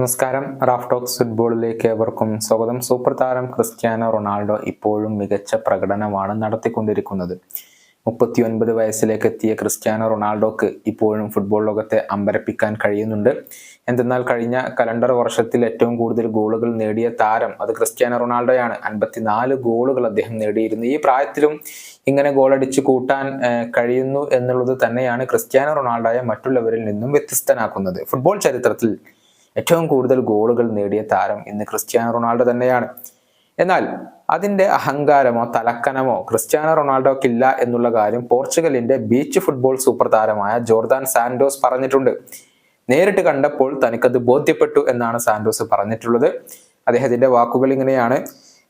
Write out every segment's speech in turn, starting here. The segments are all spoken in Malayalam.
നമസ്കാരം. റാഫ് ടോക്സ് ഫുട്ബോളിലേക്ക് ഏവർക്കും സ്വാഗതം. സൂപ്പർ താരം ക്രിസ്ത്യാനോ റൊണാൾഡോ ഇപ്പോഴും മികച്ച പ്രകടനമാണ് നടത്തിക്കൊണ്ടിരിക്കുന്നത്. മുപ്പത്തിയൊൻപത് വയസ്സിലേക്ക് എത്തിയ ക്രിസ്ത്യാനോ റൊണാൾഡോക്ക് ഇപ്പോഴും ഫുട്ബോൾ ലോകത്തെ അമ്പരപ്പിക്കാൻ കഴിയുന്നുണ്ട്. എന്തെന്നാൽ കഴിഞ്ഞ കലണ്ടർ വർഷത്തിൽ ഏറ്റവും കൂടുതൽ ഗോളുകൾ നേടിയ താരം അത് ക്രിസ്ത്യാനോ റൊണാൾഡോയാണ്. അൻപത്തിനാല് ഗോളുകൾ അദ്ദേഹം നേടിയിരുന്നു. ഈ പ്രായത്തിലും ഇങ്ങനെ ഗോളടിച്ച് കൂട്ടാൻ കഴിയുന്നു എന്നുള്ളത് തന്നെയാണ് ക്രിസ്ത്യാനോ റൊണാൾഡോയെ മറ്റുള്ളവരിൽ നിന്നും വ്യത്യസ്തനാക്കുന്നത്. ഫുട്ബോൾ ചരിത്രത്തിൽ ഏറ്റവും കൂടുതൽ ഗോളുകൾ നേടിയ താരം ഇന്ന് ക്രിസ്ത്യാനോ റൊണാൾഡോ തന്നെയാണ്. എന്നാൽ അതിന്റെ അഹങ്കാരമോ തലക്കനമോ ക്രിസ്ത്യാനോ റൊണാൾഡോക്കില്ല എന്നുള്ള കാര്യം പോർച്ചുഗലിന്റെ ബീച്ച് ഫുട്ബോൾ സൂപ്പർ താരമായ ജോർദാൻ സാൻഡോസ് പറഞ്ഞിട്ടുണ്ട്. നേരിട്ട് കണ്ടപ്പോൾ തനിക്കത് ബോധ്യപ്പെട്ടു എന്നാണ് സാൻഡോസ് പറഞ്ഞിട്ടുള്ളത്. അദ്ദേഹത്തിന്റെ വാക്കുകൾ ഇങ്ങനെയാണ്.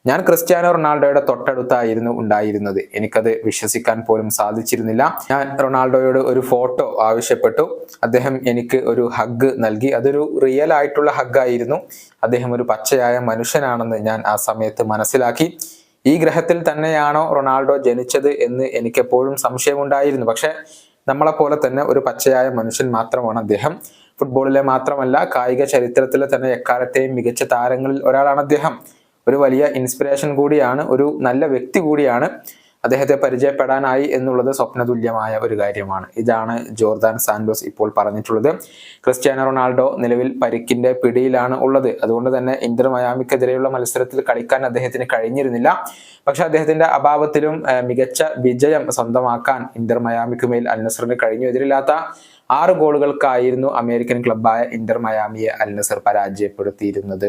ഞാൻ ക്രിസ്ത്യാനോ റൊണാൾഡോയുടെ തൊട്ടടുത്തായിരുന്നു ഉണ്ടായിരുന്നത്. എനിക്കത് വിശ്വസിക്കാൻ പോലും സാധിച്ചിരുന്നില്ല. ഞാൻ റൊണാൾഡോയോട് ഒരു ഫോട്ടോ ആവശ്യപ്പെട്ടു. അദ്ദേഹം എനിക്ക് ഒരു ഹഗ് നൽകി. അതൊരു റിയൽ ആയിട്ടുള്ള ഹഗ്ഗായിരുന്നു അദ്ദേഹം ഒരു പച്ചയായ മനുഷ്യനാണെന്ന് ഞാൻ ആ സമയത്ത് മനസ്സിലാക്കി. ഈ ഗ്രഹത്തിൽ തന്നെയാണോ റൊണാൾഡോ ജനിച്ചത് എന്ന് എനിക്കെപ്പോഴും സംശയമുണ്ടായിരുന്നു. പക്ഷെ നമ്മളെപ്പോലെ തന്നെ ഒരു പച്ചയായ മനുഷ്യൻ മാത്രമാണ് അദ്ദേഹം. ഫുട്ബോളിലെ മാത്രമല്ല കായിക ചരിത്രത്തിലെ തന്നെ എക്കാലത്തെയും മികച്ച താരങ്ങളിൽ ഒരാളാണ് അദ്ദേഹം. ഒരു വലിയ ഇൻസ്പിറേഷൻ കൂടിയാണ് ഒരു നല്ല വ്യക്തി കൂടിയാണ് അദ്ദേഹത്തെ പരിചയപ്പെടാനായി എന്നുള്ളത് സ്വപ്നതുല്യമായ ഒരു കാര്യമാണ്. ഇതാണ് ജോർദാൻ സാൻഡോസ് ഇപ്പോൾ പറഞ്ഞിട്ടുള്ളത്. ക്രിസ്ത്യാനോ റൊണാൾഡോ നിലവിൽ പരിക്കിന്റെ പിടിയിലാണ് ഉള്ളത്. അതുകൊണ്ട് തന്നെ ഇന്റർ മയാമിക്കെതിരെയുള്ള മത്സരത്തിൽ കളിക്കാൻ അദ്ദേഹത്തിന് കഴിഞ്ഞിരുന്നില്ല. പക്ഷെ അദ്ദേഹത്തിന്റെ അഭാവത്തിലും മികച്ച വിജയം സ്വന്തമാക്കാൻ ഇന്റർ മയാമിക്ക് മേൽ അൽ നസറിന് കഴിഞ്ഞു എതിരില്ലാത്ത ആറ് ഗോളുകൾക്കായിരുന്നു അമേരിക്കൻ ക്ലബായ ഇന്റർ മയാമിയെ അൽ നസർ പരാജയപ്പെടുത്തിയിരുന്നത്.